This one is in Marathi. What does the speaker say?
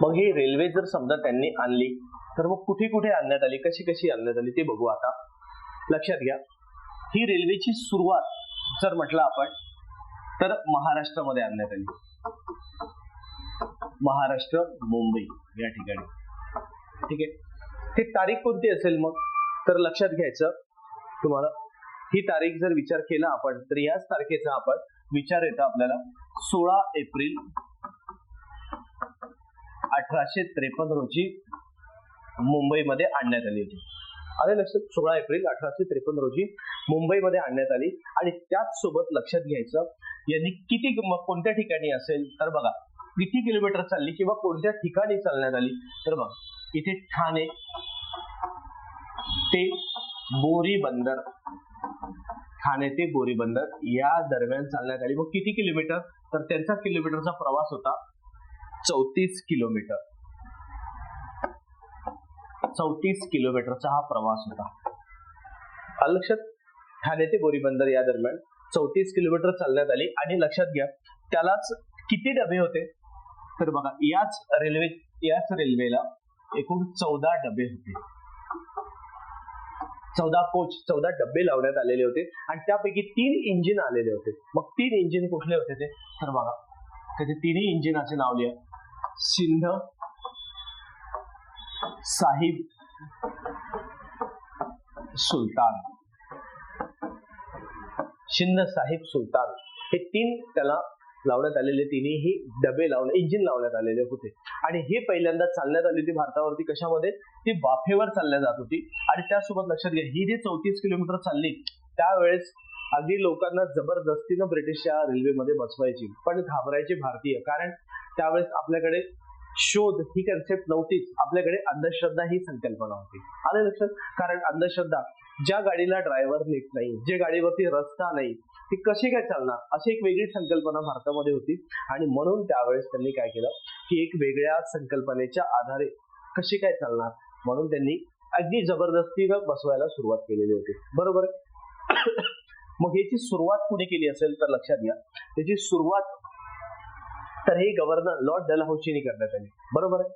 मग ही रेल्वे जर समजा त्यांनी आणली तर मग कुठे कुठे आणण्यात आली कशी कशी आणण्यात आली ते बघू आता. लक्षात घ्या. ही रेल्वेची सुरुवात जर म्हटलं आपण तर महाराष्ट्रामध्ये आणण्यात आली. महाराष्ट्र मुंबई या ठिकाणी. ठीक आहे? ती तारीख कोणती असेल मग? तर लक्षात घ्यायचं. तुम्हाला ही तारीख जर विचार केला आपण तर याच तारखेचा आपण विचार येतो आपल्याला. सोळा एप्रिल अठराशे त्रेपन्न रोजी मुंबईमध्ये आणण्यात आली होती. आले लक्षात सोळा एप्रिल अठराशे त्रेपन्न रोजी मुंबईमध्ये आणण्यात आली. आणि त्याच सोबत लक्षात घ्यायचं यांनी किती कोणत्या ठिकाणी असेल तर बघा किती किलोमीटर चालली किंवा कोणत्या ठिकाणी चालण्यात आली तर बघा इथे ठाणे ते बोरी बंदर ठाणे ते बोरी बंदर या दरम्यान चालण्यात आली. मग किती किलोमीटर? तर त्यांचा किलोमीटरचा प्रवास होता चौतीस किलोमीटर. चौतीस किलोमीटरचा हा प्रवास होता. लक्षात ठाणे ते बोरीबंदर या दरम्यान चौतीस किलोमीटर चालण्यात आली. आणि लक्षात घ्या त्यालाच किती डबे होते? तर बघा याच रेल्वे याच रेल्वेला एकूण चौदा डबे होते. चौदा कोच चौदा डबे लावण्यात आलेले होते. आणि त्यापैकी तीन इंजिन आलेले होते. मग तीन इंजिन कुठले होते ते? तर बघा त्याचे तिन्ही इंजिनाचे नाव लिहा. सिंध साहिब सुलतान. सिंध साहिब सुलतान. हे तीन त्याला लावण्यात आलेले तिन्ही डबे लावले इंजिन लावण्यात आलेले होते. आणि हे पहिल्यांदा चालण्यात आली होती भारतावरती कशामध्ये? ती वाफेवर चालल्या जात होती. आणि त्यासोबत लक्षात घ्या ही जी चौतीस किलोमीटर चालली त्यावेळेस अगदी लोकांना जबरदस्तीनं ब्रिटिशच्या रेल्वेमध्ये बसवायची पण घाबरायचे भारतीय. कारण त्यावेळेस आपल्याकडे शोध ही कन्सेप्ट नव्हतीच. आपल्याकडे अंधश्रद्धा ही संकल्पना होती. आलं लक्षात? कारण अंधश्रद्धा ज्या गाडीला ड्रायव्हर नीट नाही जे गाडीवरती रस्ता नाही ती कशी काय चालणार? अशी एक वेगळी संकल्पना भारतामध्ये होती. आणि म्हणून त्यावेळेस त्यांनी काय केलं? की एक वेगळ्या संकल्पनेच्या आधारे कशी काय चालणार? म्हणून त्यांनी अगदी जबरदस्तीनं बसवायला सुरुवात केलेली होती. बरोबर? मग याची सुरुवात कुणी केली असेल तर लक्षात घ्या. त्याची सुरुवात तर हे गव्हर्नर लॉर्ड डलहौसीने करण्यात आली. बरोबर आहे?